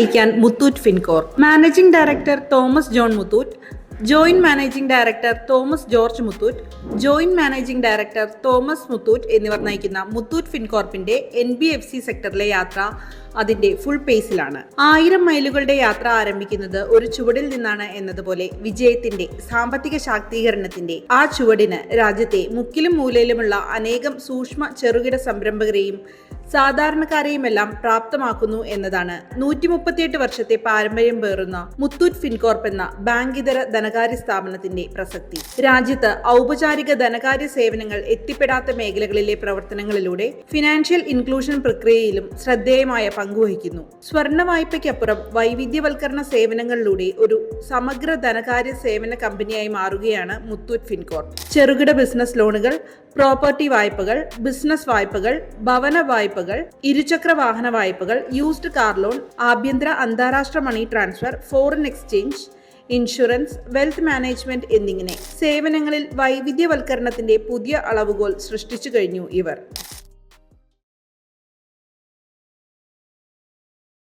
നയിക്കാൻ Muthoot Fincorp. Managing director Thomas John Muthoot joint managing director Thomas George Muthoot joint managing director Thomas Muthoot എന്നിവർ നയിക്കുന്ന മുത്തൂറ്റ് ഫിൻകോർപ്പിന്റെ N B F C സെക്ടറിലെ യാത്ര അതിന്റെ full പേസിലാണ് ആയിരം മൈലുകളുടെ യാത്ര ആരംഭിക്കുന്നത് ഒരു ചുവടിൽ നിന്നാണ് എന്നതുപോലെ വിജയത്തിന്റെ സാമ്പത്തിക ശാക്തീകരണത്തിന്റെ ആ ചുവടിന് രാജ്യത്തെ മുക്കിലും മൂലയിലുമുള്ള അനേകം സൂക്ഷ്മ ചെറുകിട സംരംഭകരെയും സാധാരണക്കാരെയുമെല്ലാം പ്രാപ്തമാക്കുന്നു എന്നതാണ് നൂറ്റി മുപ്പത്തിയെട്ട് വർഷത്തെ പാരമ്പര്യം പേറുന്ന മുത്തൂറ്റ് ഫിൻകോർപ്പ് എന്ന ബാങ്കിതര ധനകാര്യ സ്ഥാപനത്തിന്റെ പ്രസക്തി. രാജ്യത്ത് ഔപചാരിക ധനകാര്യ സേവനങ്ങൾ എത്തിപ്പെടാത്ത മേഖലകളിലെ പ്രവർത്തനങ്ങളിലൂടെ ഫിനാൻഷ്യൽ ഇൻക്ലൂഷൻ പ്രക്രിയയിലും ശ്രദ്ധേയമായ പങ്കുവഹിക്കുന്നു. സ്വർണ വായ്പയ്ക്കപ്പുറം വൈവിധ്യവൽക്കരണ സേവനങ്ങളിലൂടെ ഒരു സമഗ്ര ധനകാര്യ സേവന കമ്പനിയായി മാറുകയാണ് മുത്തൂറ്റ് ഫിൻകോർപ്പ്. ചെറുകിട ബിസിനസ് ലോണുകൾ പ്രോപ്പർട്ടി വായ്പകൾ ബിസിനസ് വായ്പകൾ ഭവന വായ്പകൾ ഇരുചക്ര വാഹന വായ്പകൾ യൂസ്ഡ് കാർ ലോൺ ആഭ്യന്തര അന്താരാഷ്ട്ര money transfer foreign exchange insurance wealth management എന്നിങ്ങനെ സേവനങ്ങളിൽ വൈവിധ്യവൽക്കരണത്തിന്റെ പുതിയ അളവുകോൽ സൃഷ്ടിച്ചു കഴിഞ്ഞു ഇവർ.